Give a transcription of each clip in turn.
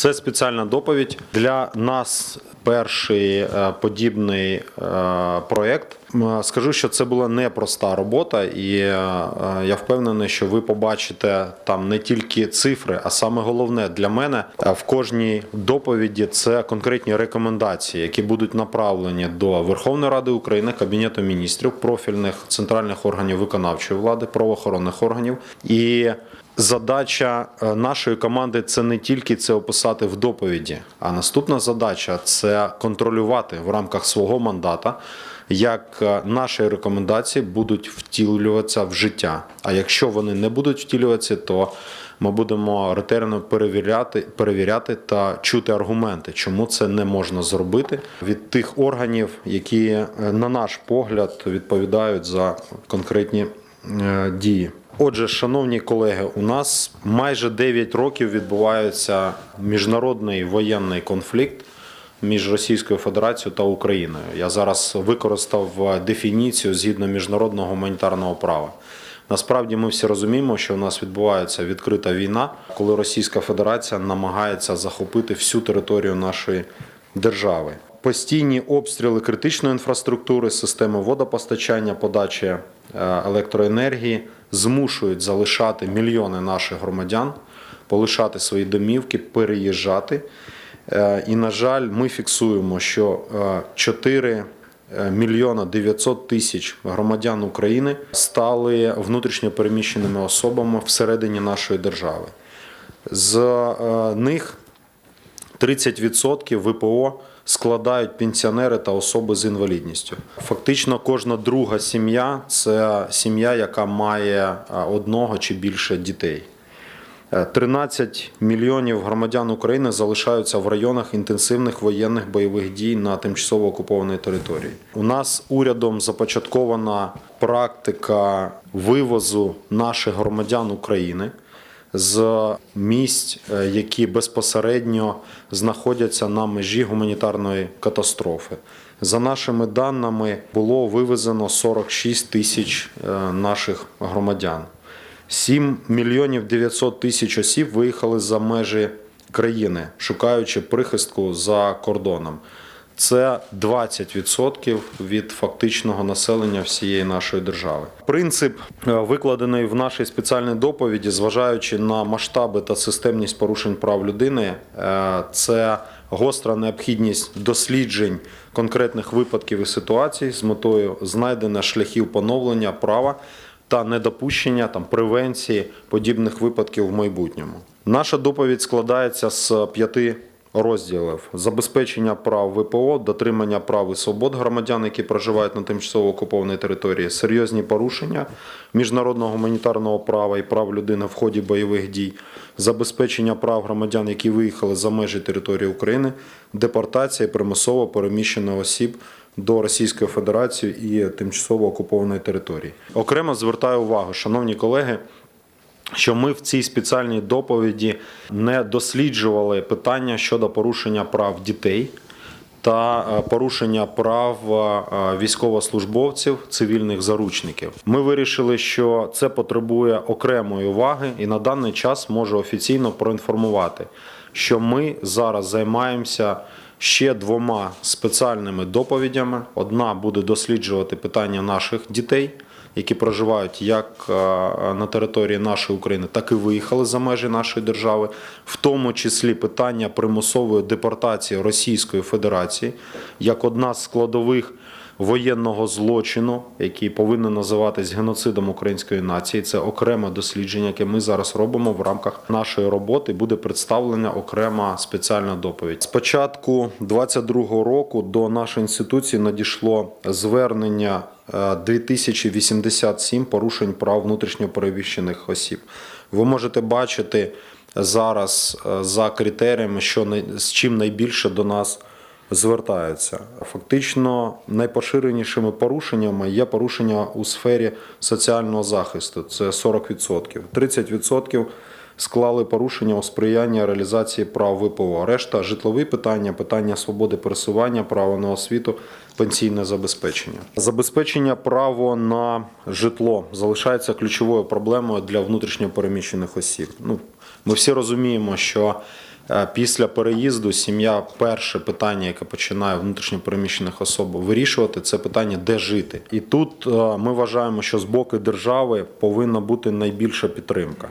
Це спеціальна доповідь для нас. Перший е, подібний е, проєкт. Скажу, що це була непроста робота, і е, е, я впевнений, що ви побачите там не тільки цифри, а саме головне для мене е, в кожній доповіді це конкретні рекомендації, які будуть направлені до Верховної Ради України, Кабінету міністрів, профільних центральних органів виконавчої влади, правоохоронних органів і Задача е, нашої команди це не тільки це описати в доповіді, а наступна задача це контролювати в рамках свого мандата, як е, наші рекомендації будуть втілюватися в життя. А якщо вони не будуть втілюватися, то ми будемо ретельно перевіряти, перевіряти та чути аргументи, чому це не можна зробити від тих органів, які, е, на наш погляд, відповідають за конкретні дії. Отже, шановні колеги, у нас майже 9 років відбувається міжнародний воєнний конфлікт між Російською Федерацією та Україною. Я зараз використав е, дефініцію згідно міжнародного гуманітарного права. Насправді ми всі розуміємо, що у нас відбувається відкрита війна, коли Російська Федерація намагається захопити всю територію нашої держави. Постійні обстріли критичної інфраструктури, системи водопостачання, подачі е, електроенергії змушують залишати мільйони наших громадян, полишати свої домівки, переїжджати. Е, І, на жаль, ми фіксуємо, що е, 4 мільйона 900 тисяч громадян України стали внутрішньо переміщеними особами всередині нашої держави. З е, них 30% ВПО складають пенсіонери та особи з інвалідністю. Фактично, кожна друга сім'я це сім'я, яка має е, одного чи більше дітей. Е, 13 мільйонів громадян України залишаються в районах інтенсивних воєнних бойових дій на тимчасово окупованій території. У нас урядом започаткована практика вивозу наших громадян України з місць, е, які безпосередньо знаходяться на межі гуманітарної катастрофи. За нашими даними, було вивезено 46 тисяч е, наших громадян. 7 мільйонів 900 тисяч осіб виїхали за межі країни, шукаючи прихистку за кордоном. Це 20% від фактичного населення всієї нашої держави. Принцип, е, викладений в нашій спеціальній доповіді, зважаючи на масштаби та системність порушень прав людини, е, це гостра необхідність досліджень конкретних випадків і ситуацій з метою знайдення шляхів поновлення права та недопущення там превенції подібних випадків в майбутньому. Наша доповідь складається з п'яти розділів: забезпечення прав ВПО, дотримання прав і свобод громадян, які проживають на тимчасово окупованій території, серйозні порушення міжнародного гуманітарного права і прав людини в ході бойових дій, забезпечення прав громадян, які виїхали за межі території України, депортація і примусово переміщення осіб до Російської Федерації і тимчасово окупованої території. Окремо звертаю увагу, шановні колеги. Що ми в цій спеціальній доповіді не досліджували питання щодо порушення прав дітей та е, порушення прав е, військовослужбовців, цивільних заручників. Ми вирішили, що це потребує окремої уваги, і на даний час можу офіційно проінформувати, що ми зараз займаємося ще двома спеціальними доповідями. Одна буде досліджувати питання наших дітей які проживають як е, на території нашої України, так і виїхали за межі нашої держави, в тому числі питання примусової депортації Російської Федерації як одна з складових воєнного злочину, який повинен називатись геноцидом української нації. Це окреме дослідження, яке ми зараз робимо в рамках нашої роботи. Буде представлена окрема спеціальна доповідь. З початку 2022 року до нашої інституції надійшло звернення 2087 порушень прав внутрішньопереміщених осіб. Ви можете бачити зараз е, за критеріями, що з чим найбільше до нас звертаються. Фактично найпоширенішими порушеннями є порушення у сфері соціального захисту. Це 40%. 30% склали порушення у сприяння реалізації прав ВПО. Решта житлові питання, питання свободи пересування, право на освіту, пенсійне забезпечення. Забезпечення право на житло залишається ключовою проблемою для внутрішньо переміщених осіб. Ну, ми всі розуміємо, що Е, Після переїзду сім'я перше питання, яке починає внутрішньопереміщених особ вирішувати, це питання, де жити. І тут е, ми вважаємо, що з боку держави повинна бути найбільша підтримка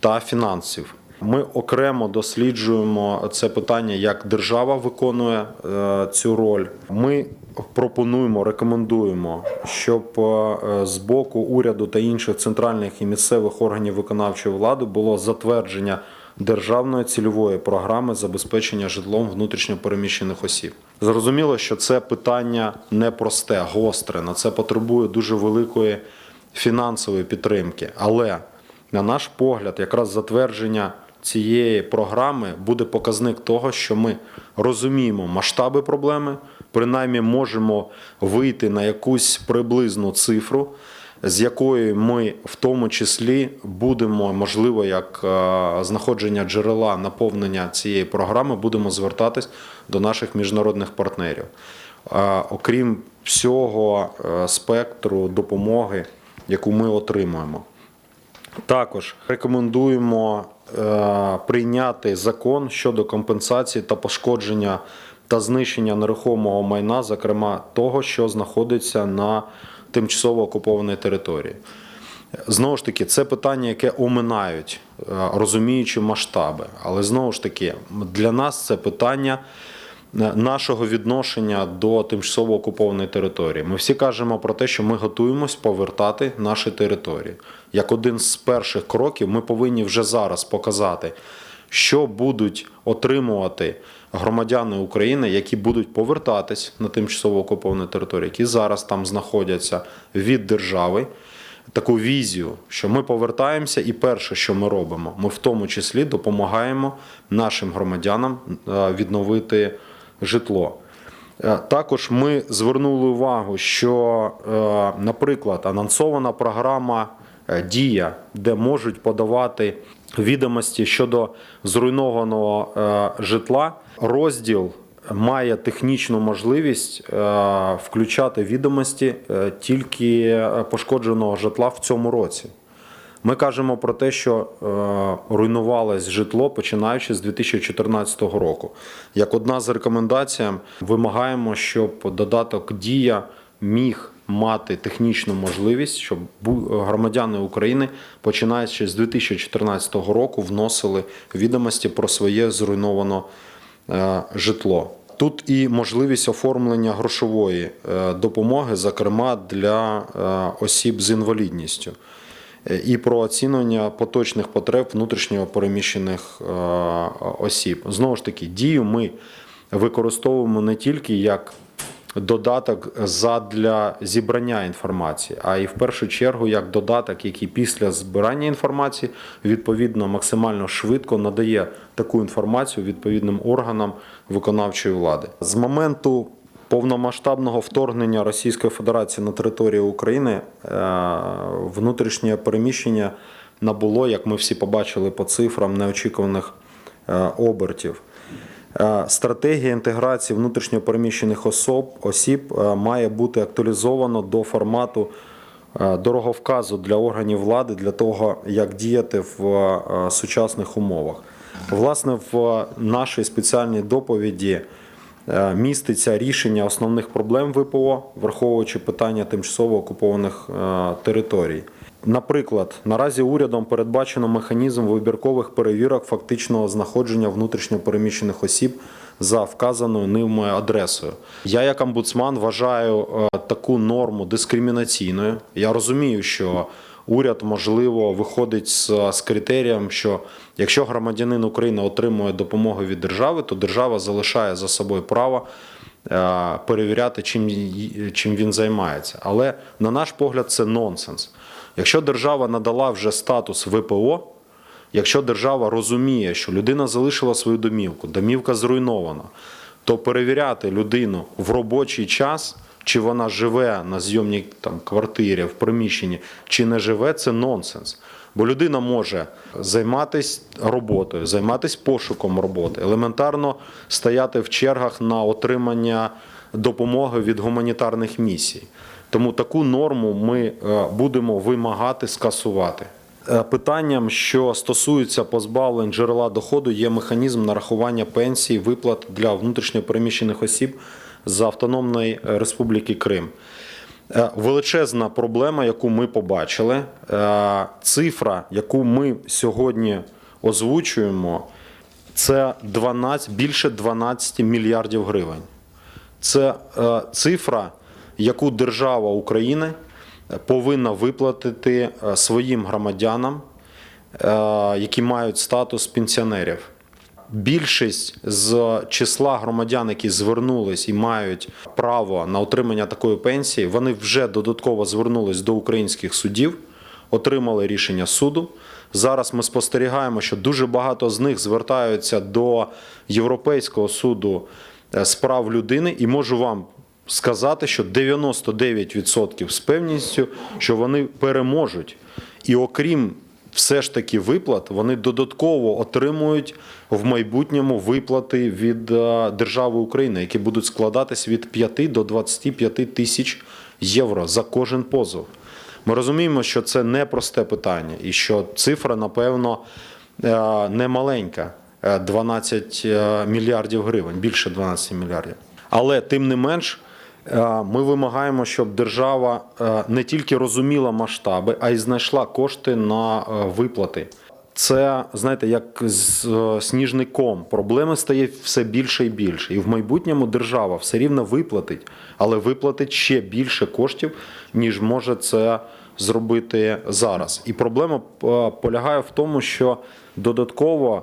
та фінансів. Ми окремо досліджуємо це питання, як держава виконує е, цю роль. Ми пропонуємо, рекомендуємо, щоб е, з боку уряду та інших центральних і місцевих органів виконавчої влади було затвердження державної цільової програми забезпечення житлом внутрішньопереміщених осіб. Зрозуміло, що це питання непросте, гостре. На це потребує дуже великої фінансової підтримки. Але на наш погляд, якраз затвердження цієї програми буде показник того, що ми розуміємо масштаби проблеми, принаймні можемо вийти на якусь приблизну цифру, з якої ми в тому числі будемо, можливо, як е, знаходження джерела наповнення цієї програми, будемо звертатись до наших міжнародних партнерів. Е, Окрім всього е, спектру допомоги, яку ми отримуємо. Також рекомендуємо е, прийняти закон щодо компенсації та пошкодження та знищення нерухомого майна, зокрема того, що знаходиться на тимчасово окупованій території. Знову ж таки, це питання, яке оминають, е, розуміючи масштаби. Але знову ж таки, для нас це питання нашого відношення до тимчасово окупованої території. Ми всі кажемо про те, що ми готуємось повертати наші території. Як один з перших кроків, ми повинні вже зараз показати, що будуть отримувати громадяни України, які будуть повертатись на тимчасово окуповані території, які зараз там знаходяться від держави. Таку візію, що ми повертаємося, і перше, що ми робимо, ми в тому числі допомагаємо нашим громадянам е, відновити житло. Е, Також ми звернули увагу, що, е, наприклад, анонсована програма е, Дія, де можуть подавати відомості щодо зруйнованого житла, розділ має технічну можливість включати відомості тільки пошкодженого житла в цьому році. Ми кажемо про те, що е, руйнувалось житло починаючи з 2014 року. Як одна з рекомендацій, вимагаємо, щоб додаток Дія міг мати технічну можливість, щоб громадяни України, починаючи з 2014 року, вносили відомості про своє зруйноване житло. Тут і можливість оформлення грошової е, допомоги, зокрема для е, осіб з інвалідністю і про оцінювання поточних потреб внутрішньо переміщених е, осіб. Знову ж таки, дію ми використовуємо не тільки як додаток задля зібрання інформації, а і в першу чергу як додаток, який після збирання інформації відповідно максимально швидко надає таку інформацію відповідним органам виконавчої влади. З моменту повномасштабного вторгнення Російської Федерації на територію України е, внутрішнє переміщення набуло, як ми всі побачили по цифрам, неочікуваних е, обертів. Е, Стратегія інтеграції внутрішньопереміщених особ, осіб має бути актуалізовано до формату дороговказу для органів влади для того, як діяти в сучасних умовах. Власне, в нашій спеціальній доповіді міститься рішення основних проблем ВПО, враховуючи питання тимчасово окупованих е, територій. Наприклад, наразі урядом передбачено механізм вибіркових перевірок фактичного знаходження внутрішньопереміщених осіб за вказаною ними адресою. Я, як омбудсман, вважаю е, таку норму дискримінаційною. Я розумію, що уряд, можливо, виходить з, з критерієм, що якщо громадянин України отримує допомогу від держави, то держава залишає за собою право е, перевіряти, чим, чим він займається. Але на наш погляд, це нонсенс. Якщо держава надала вже статус ВПО, якщо держава розуміє, що людина залишила свою домівку, домівка зруйнована, то перевіряти людину в робочий час, чи вона живе на зйомній там, квартирі, в приміщенні, чи не живе, це нонсенс. Бо людина може займатися роботою, займатися пошуком роботи, елементарно стояти в чергах на отримання допомоги від гуманітарних місій. Тому таку норму ми е, будемо вимагати скасувати. Е, Питанням, що стосується позбавлень джерела доходу, є механізм нарахування пенсій, виплат для внутрішньопереміщених осіб з Автономної Республіки Крим. Е, Величезна проблема, яку ми побачили, е, цифра, яку ми сьогодні озвучуємо, це 12, більше 12 мільярдів гривень. Це е, цифра, яку держава України повинна виплатити е, своїм громадянам, е, які мають статус пенсіонерів. Більшість з числа громадян, які звернулись і мають право на отримання такої пенсії, вони вже додатково звернулись до українських судів, отримали рішення суду. Зараз ми спостерігаємо, що дуже багато з них звертаються до Європейського суду е, з прав людини, і можу вам сказати, що 99% з певністю, що вони переможуть. І окрім все ж таки виплат, вони додатково отримують в майбутньому виплати від е, держави України, які будуть складатись від 5 до 25 тисяч євро за кожен позов. Ми розуміємо, що це непросте питання, і що цифра, напевно, е, не маленька. Е, 12 е, мільярдів гривень, більше 12 мільярдів. Але тим не менш, ми вимагаємо, щоб держава е, не тільки розуміла масштаби, а й знайшла кошти на е, виплати. Це, знаєте, як з е, сніжний ком. Проблеми стає все більше і більше. І в майбутньому держава все рівно виплатить, але виплатить ще більше коштів, ніж може це зробити зараз. І проблема е, полягає в тому, що додатково е,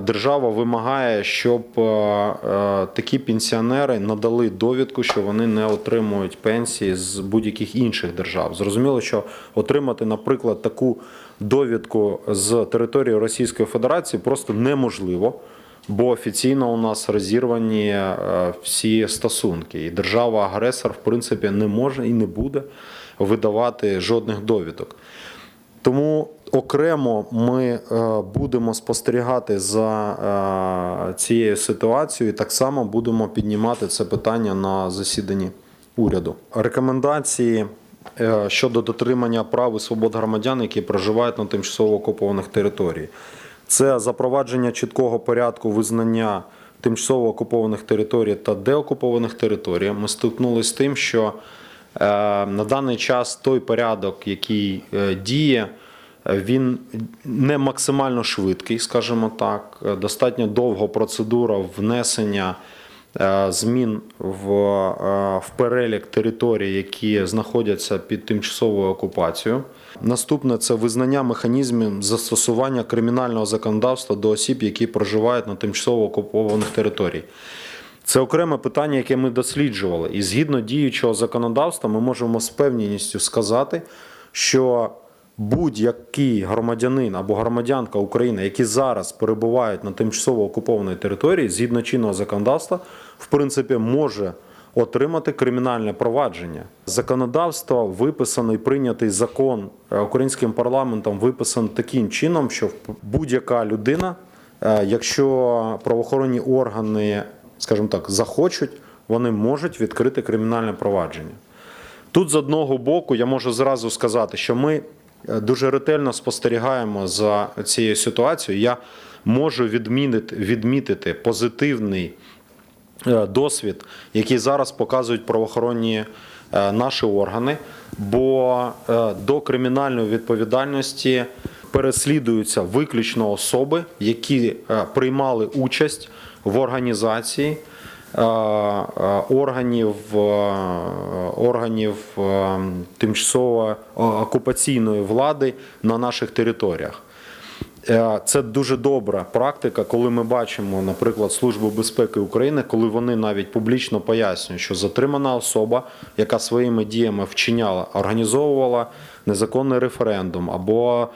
держава вимагає, щоб е, е, такі пенсіонери надали довідку, що вони не отримують пенсії з будь-яких інших держав. Зрозуміло, що отримати, наприклад, таку довідку з території Російської Федерації просто неможливо. Бо офіційно у нас розірвані е, всі стосунки, і держава-агресор, в принципі, не може і не буде видавати жодних довідок. Тому окремо ми е, будемо спостерігати за е, цією ситуацією, і так само будемо піднімати це питання на засіданні уряду. Рекомендації е, щодо дотримання прав і свобод громадян, які проживають на тимчасово окупованих територіях. Це запровадження чіткого порядку визнання тимчасово окупованих територій та деокупованих територій. Ми стикнулися з тим, що на даний час той порядок, який діє, він не максимально швидкий, скажімо так. Достатньо довга процедура внесення е, змін в, е, в перелік територій, які знаходяться під тимчасовою окупацією. Наступне це визнання механізмів застосування кримінального законодавства до осіб, які проживають на тимчасово окупованих територіях. Це окреме питання, яке ми досліджували. І згідно діючого законодавства, ми можемо з певністю сказати, що будь-який громадянин або громадянка України, які зараз перебувають на тимчасово окупованій території, згідно чинного законодавства, в принципі, може отримати кримінальне провадження. Законодавство виписано і прийнятий закон е, українським парламентом виписаний таким чином, що будь-яка людина, е, якщо правоохоронні органи, скажімо так, захочуть, вони можуть відкрити кримінальне провадження. Тут з одного боку я можу зразу сказати, що ми дуже ретельно спостерігаємо за цією ситуацією. Я можу відмінити, відмітити позитивний е, досвід, який зараз показують правоохоронні е, наші органи, бо е, до кримінальної відповідальності переслідуються виключно особи, які приймали участь в організації органів, е, органів е, тимчасово окупаційної влади на наших територіях. Е, Це дуже добра практика, коли ми бачимо, наприклад, Службу безпеки України, коли вони навіть публічно пояснюють, що затримана особа, яка своїми діями вчиняла, організовувала незаконний референдум або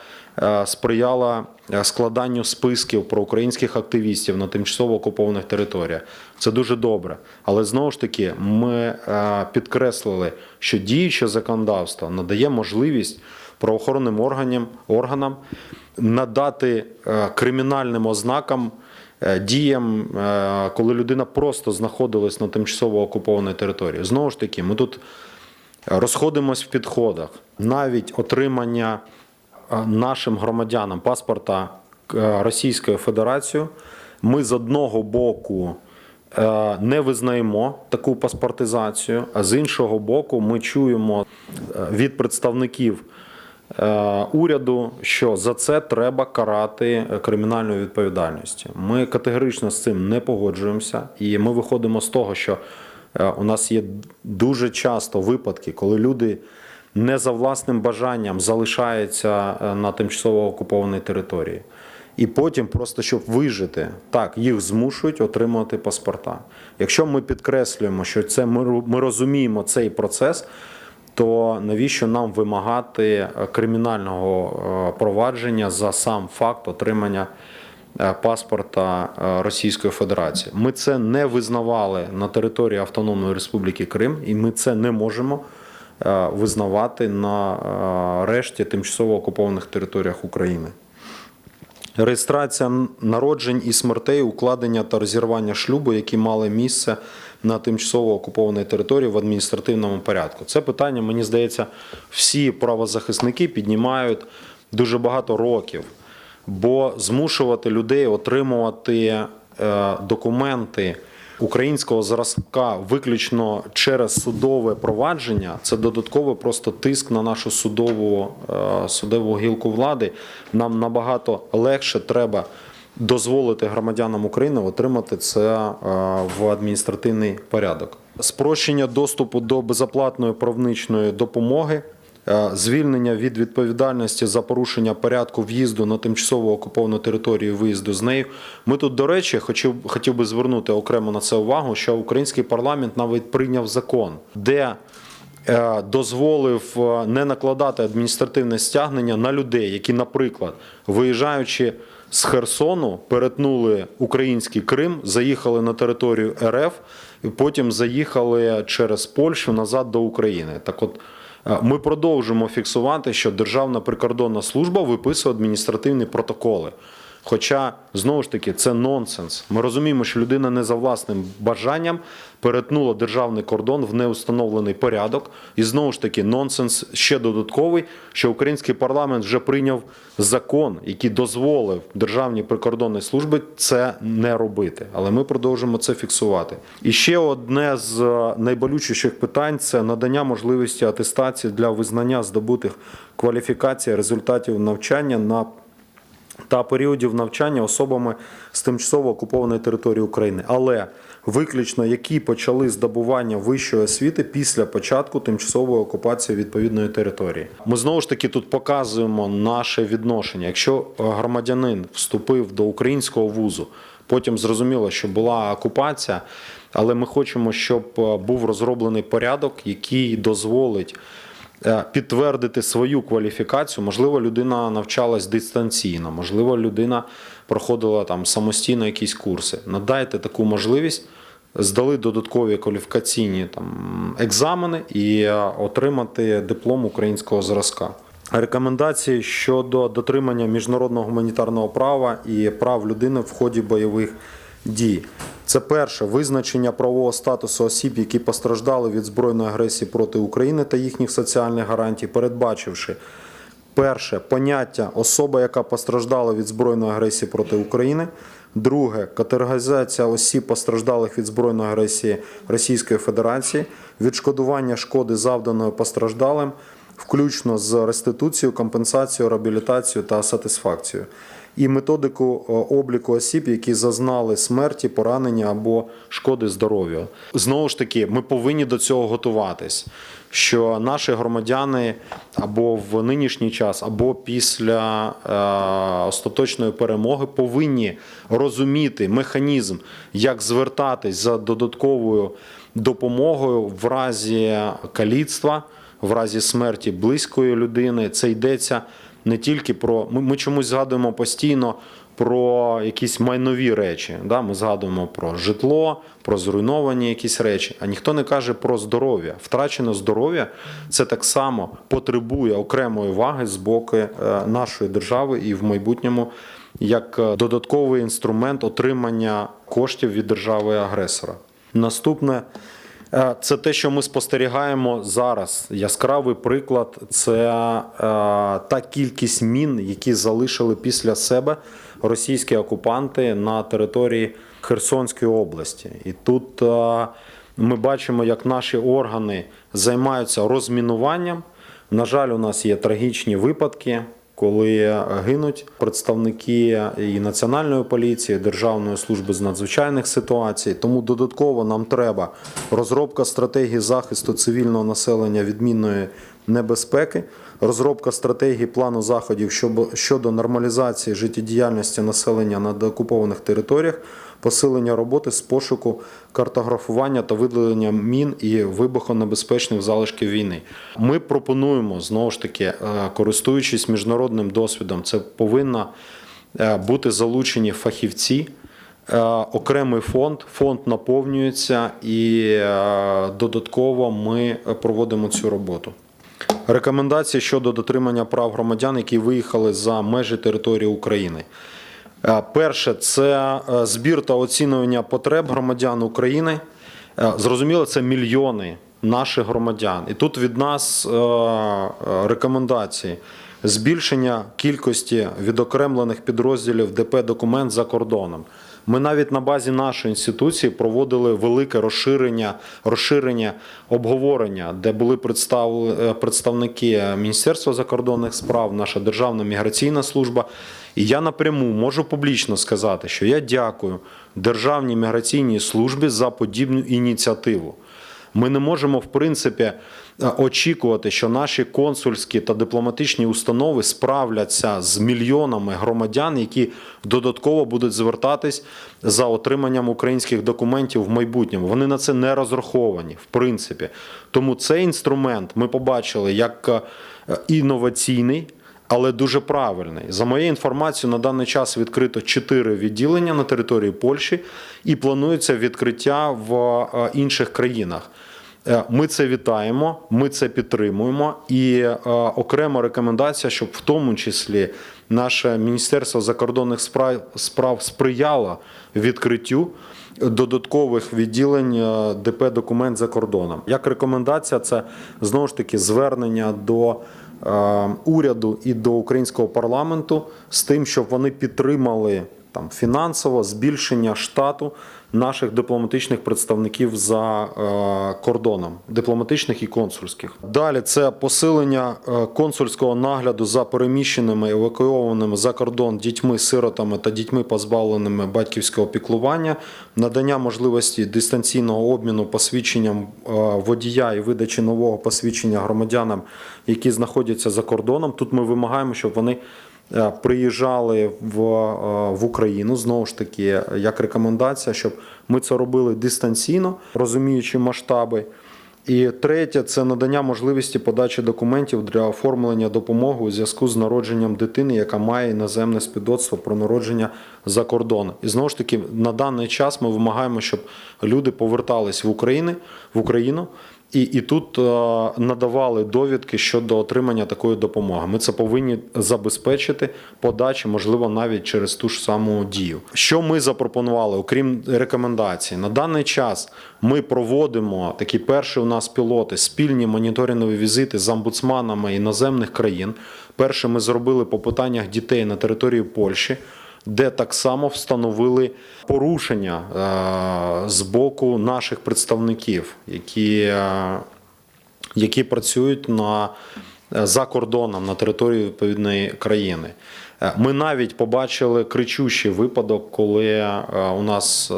е, сприяла е, складанню списків про українських активістів на тимчасово окупованих територіях. Це дуже добре. Але знову ж таки, ми е, підкреслили, що діюче законодавство надає можливість правоохоронним органам, органам надати кримінальним ознакам діям, коли людина просто знаходилась на тимчасово окупованій території. Знову ж таки, ми тут розходимось в підходах. Навіть отримання е, нашим громадянам паспорта е, Російської Федерації. Ми з одного боку е, не визнаємо таку паспортизацію, а з іншого боку, ми чуємо від представників уряду, що за це треба карати кримінальною відповідальністю. Ми категорично з цим не погоджуємося, і ми виходимо з того, що у нас є дуже часто випадки, коли люди не за власним бажанням залишаються е, на тимчасово окупованій території. І потім, просто щоб вижити, так, їх змушують отримувати паспорта. Якщо ми підкреслюємо, що це ми, ми розуміємо цей процес, то навіщо нам вимагати е, кримінального е, провадження за сам факт отримання е, паспорта е, Російської Федерації? Ми це не визнавали на території Автономної Республіки Крим, і ми це не можемо е, визнавати на е, решті тимчасово окупованих територіях України. Реєстрація народжень і смертей, укладення та розірвання шлюбу, які мали місце на тимчасово окупованій території в адміністративному порядку. Це питання, мені здається, всі правозахисники піднімають дуже багато років, бо змушувати людей отримувати е, документи українського зразка виключно через судове провадження це додатково просто тиск на нашу судову, е, судову гілку влади. Нам набагато легше треба дозволити громадянам України отримати це е, в адміністративний порядок. Спрощення доступу до безоплатної правничної допомоги. Е, Звільнення від відповідальності за порушення порядку в'їзду на тимчасово окуповану територію виїзду з нею. Ми тут, до речі, хотів, хотів би звернути окремо на це увагу, що український парламент навіть прийняв закон, де е, дозволив е, не накладати адміністративне стягнення на людей, які, наприклад, виїжджаючи з Херсону, перетнули український Крим, заїхали на територію РФ і потім заїхали через Польщу назад до України. Так от. Е, Ми продовжимо фіксувати, що Державна прикордонна служба виписує адміністративні протоколи. Хоча знову ж таки це нонсенс. Ми розуміємо, що людина не за власним бажанням перетнула державний кордон в неустановлений порядок. І знову ж таки, нонсенс ще додатковий, що український парламент вже прийняв закон, який дозволив Державній прикордонній службі це не робити. Але ми продовжимо це фіксувати. І ще одне з е, найболючіших питань це надання можливості атестації для визнання здобутих кваліфікацій результатів навчання на та періодів навчання особами з тимчасово окупованої території України, але виключно які почали здобування вищої освіти після початку тимчасової окупації відповідної території. Ми знову ж таки тут показуємо наше відношення. Якщо е, громадянин вступив до українського вузу, потім зрозуміло, що була окупація, але ми хочемо, щоб е, був розроблений порядок, який дозволить підтвердити свою кваліфікацію. Можливо, людина навчалась дистанційно, можливо, людина проходила там самостійно якісь курси. Надайте таку можливість. Здали додаткові кваліфікаційні там екзамени і е, отримати диплом українського зразка. Рекомендації щодо дотримання міжнародного гуманітарного права і прав людини в ході бойових дій. Це перше визначення правового статусу осіб, які постраждали від збройної агресії проти України та їхніх соціальних гарантій, передбачивши перше поняття особа, яка постраждала від збройної агресії проти України. Друге категоризація осіб, постраждалих від збройної агресії Російської Федерації, відшкодування шкоди завданої постраждалим, включно з реституцією, компенсацією, реабілітацією та сатисфакцією. І методику е, обліку осіб, які зазнали смерті, поранення або шкоди здоров'ю. Знову ж таки, ми повинні до цього готуватись. Що наші громадяни або в нинішній час, або після е, остаточної перемоги повинні розуміти механізм, як звертатись за додатковою допомогою в разі каліцтва, в разі смерті близької людини. Це йдеться не тільки про ми, ми чомусь згадуємо постійно про якісь майнові речі. Да? Ми згадуємо про житло, про зруйновані якісь речі, а ніхто не каже про здоров'я. Втрачене здоров'я це так само потребує окремої уваги з боку е, нашої держави і в майбутньому як е, додатковий інструмент отримання коштів від держави агресора. Наступне Це те, що ми спостерігаємо зараз. Яскравий приклад це е, та кількість мін, які залишили після себе російські окупанти на території Херсонської області. І тут е, ми бачимо, як наші органи займаються розмінуванням. На жаль, у нас є трагічні випадки, коли гинуть представники і Національної поліції, Державної служби з надзвичайних ситуацій. Тому додатково нам треба розробка стратегії захисту цивільного населення відмінної небезпеки, розробка стратегії плану заходів щодо нормалізації життєдіяльності населення на деокупованих територіях, посилення роботи з пошуку, картографування та видалення мін і вибухонебезпечних залишків війни. Ми пропонуємо знову ж таки, е, користуючись міжнародним досвідом, це повинна е, бути залучені фахівці. Е, Окремий фонд, фонд наповнюється і додатково ми проводимо цю роботу. Рекомендації щодо дотримання прав громадян, які виїхали за межі території України. Е, Перше це е, збір та оцінювання потреб громадян України. Е, Зрозуміло, це мільйони наших громадян. І тут від нас рекомендації. Збільшення кількості відокремлених підрозділів ДП документ за кордоном. Ми навіть на базі нашої інституції проводили велике розширення, розширення обговорення, де були представ- представники Міністерства закордонних справ, наша Державна міграційна служба. І я напряму можу публічно сказати, що я дякую Державній міграційній службі за подібну ініціативу. Ми не можемо, в принципі, е, очікувати, що наші консульські та дипломатичні установи справляться з мільйонами громадян, які додатково будуть звертатись за отриманням українських документів в майбутньому. Вони на це не розраховані, в принципі. Тому цей інструмент ми побачили як е, інноваційний. Але дуже правильний. За моєю інформацією, на даний час відкрито чотири відділення на території Польщі і планується відкриття в е, інших країнах. Е, Ми це вітаємо, ми це підтримуємо. І е, окрема рекомендація, щоб в тому числі наше Міністерство закордонних справ, справ сприяло відкриттю додаткових відділень ДП документ за кордоном. Як рекомендація, це знову ж таки звернення до уряду і до українського парламенту з тим, щоб вони підтримали там фінансово збільшення штату наших дипломатичних представників за е, кордоном, дипломатичних і консульських. Далі це посилення е, консульського нагляду за переміщеними евакуйованими за кордон дітьми, сиротами та дітьми, позбавленими батьківського піклування, надання можливості дистанційного обміну посвідченням е, водія і видачі нового посвідчення громадянам, які знаходяться за кордоном. Тут ми вимагаємо, щоб вони приїжджали в, е, в Україну знову ж таки, як рекомендація, щоб ми це робили дистанційно, розуміючи масштаби. І третє це надання можливості подачі документів для оформлення допомоги у зв'язку з народженням дитини, яка має іноземне свідоцтво про народження за кордоном. І знову ж таки, на даний час ми вимагаємо, щоб люди повертались в Україну, в Україну. І, і тут е, надавали довідки щодо отримання такої допомоги. Ми це повинні забезпечити подачі, можливо, навіть через ту ж саму дію. Що ми запропонували, окрім рекомендацій, на даний час ми проводимо такі перші у нас пілоти, спільні моніторингові візити з омбудсманами іноземних країн. Перше ми зробили по питаннях дітей на території Польщі де так само встановили порушення е, з боку наших представників, які, е, які працюють на, е, за кордоном на території відповідної країни. Ми навіть побачили кричущий випадок, коли у нас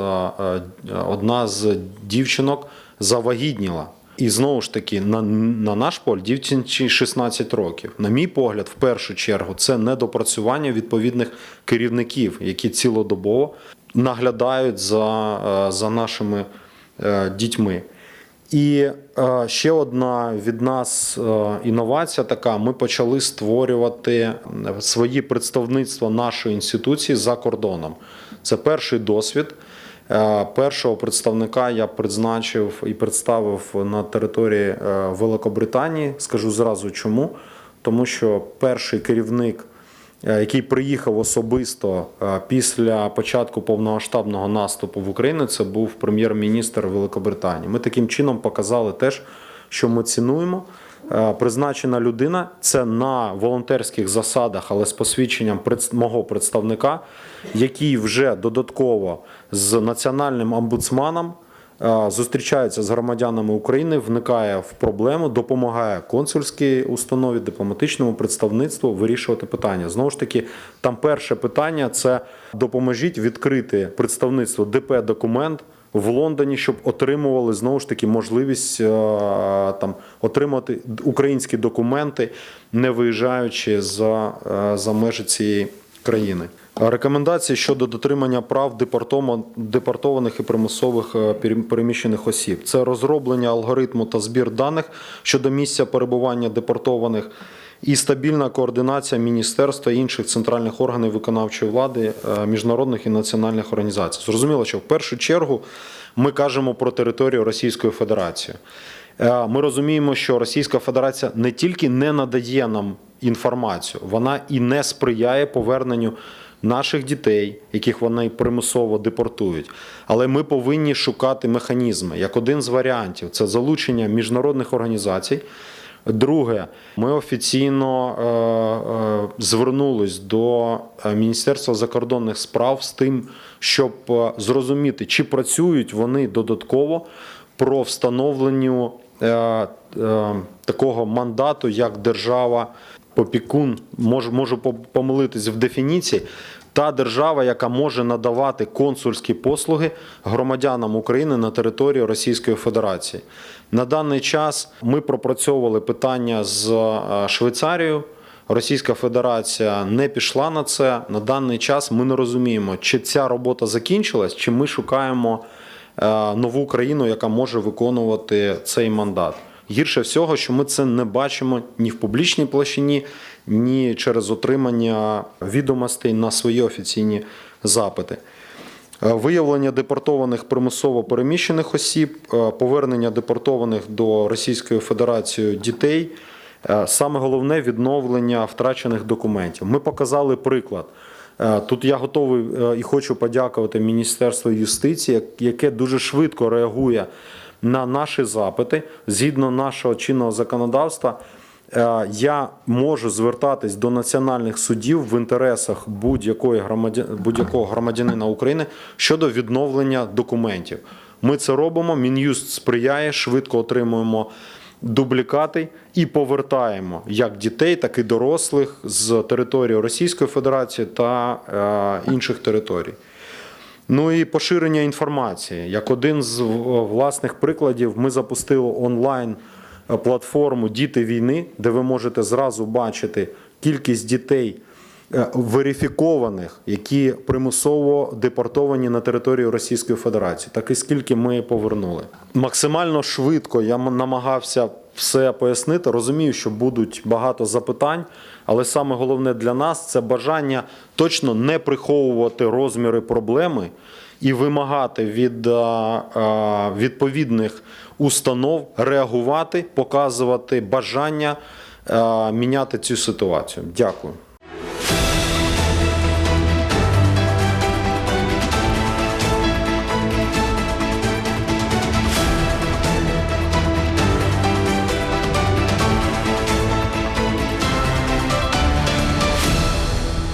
одна з дівчинок завагітніла. І знову ж таки, на, на наш погляд, дівчинці 16 років. На мій погляд, в першу чергу, це недопрацювання відповідних керівників, які цілодобово наглядають за, е, за нашими е, дітьми. І е, ще одна від нас інновація така: ми почали створювати свої представництва нашої інституції за кордоном. Це перший досвід. Е, Першого представника я призначив і представив на території е, Великобританії. Скажу зразу чому. Тому що перший керівник е, який приїхав особисто після початку повномасштабного наступу в Україну, це був прем'єр-міністр Великобританії. Ми таким чином показали теж, що ми цінуємо. Е, Призначена людина це на волонтерських засадах, але з посвідченням мого представника, який вже додатково з національним омбудсманом е, зустрічається з громадянами України, вникає в проблему, допомагає консульській установі, дипломатичному представництву вирішувати питання. Знову ж таки, там перше питання це допоможіть відкрити представництво ДП документ в Лондоні, щоб отримували знову ж таки можливість е, там отримати українські документи, не виїжджаючи за, е, за межі цієї країни. Рекомендації щодо дотримання прав депортованих і примусових е, переміщених осіб. Це розроблення алгоритму та збір даних щодо місця перебування депортованих і стабільна координація міністерства і інших центральних органів виконавчої влади, е, міжнародних і національних організацій. Зрозуміло, що в першу чергу ми кажемо про територію Російської Федерації. Е, Ми розуміємо, що Російська Федерація не тільки не надає нам інформацію, вона і не сприяє поверненню наших дітей, яких вони примусово депортують. Але ми повинні шукати механізми. Як один з варіантів, це залучення міжнародних організацій. Друге, ми офіційно е, е, звернулись до е, Міністерства закордонних справ з тим, щоб зрозуміти, чи працюють вони додатково про встановленню е, такого мандату, як держава опікун, можу, можу помилитись в дефініції. Та держава, яка може надавати консульські послуги громадянам України на території Російської Федерації. На даний час ми пропрацьовували питання з е, Швейцарією. Російська Федерація не пішла на це. На даний час ми не розуміємо, чи ця робота закінчилась, чи ми шукаємо е, нову країну, яка може виконувати цей мандат. Гірше всього, що ми це не бачимо ні в публічній площині, ні через отримання відомостей на свої офіційні запити. Е, Виявлення депортованих примусово переміщених осіб, е, повернення депортованих до Російської Федерації дітей. Е, Саме головне відновлення втрачених документів. Ми показали приклад. Тут я готовий і хочу подякувати Міністерству юстиції, яке дуже швидко реагує на наші запити згідно нашого чинного законодавства. Е, Я можу звертатись до національних судів в інтересах будь-якої громадя... будь-якого громадянина України щодо відновлення документів. Ми це робимо. Мін'юст сприяє, швидко отримуємо дублікати і повертаємо як дітей, так і дорослих з території Російської Федерації та е, інших територій. Ну і поширення інформації. Як один з власних прикладів, ми запустили онлайн е, платформу Діти війни, де ви можете зразу бачити кількість дітей е, верифікованих, які примусово депортовані на територію Російської Федерації, так і скільки ми повернули. Максимально швидко я намагався все пояснити. Розумію, що будуть багато запитань, але саме головне для нас це бажання точно не приховувати розміри проблеми і вимагати від е, е, відповідних установ реагувати, показувати бажання е, міняти цю ситуацію. Дякую.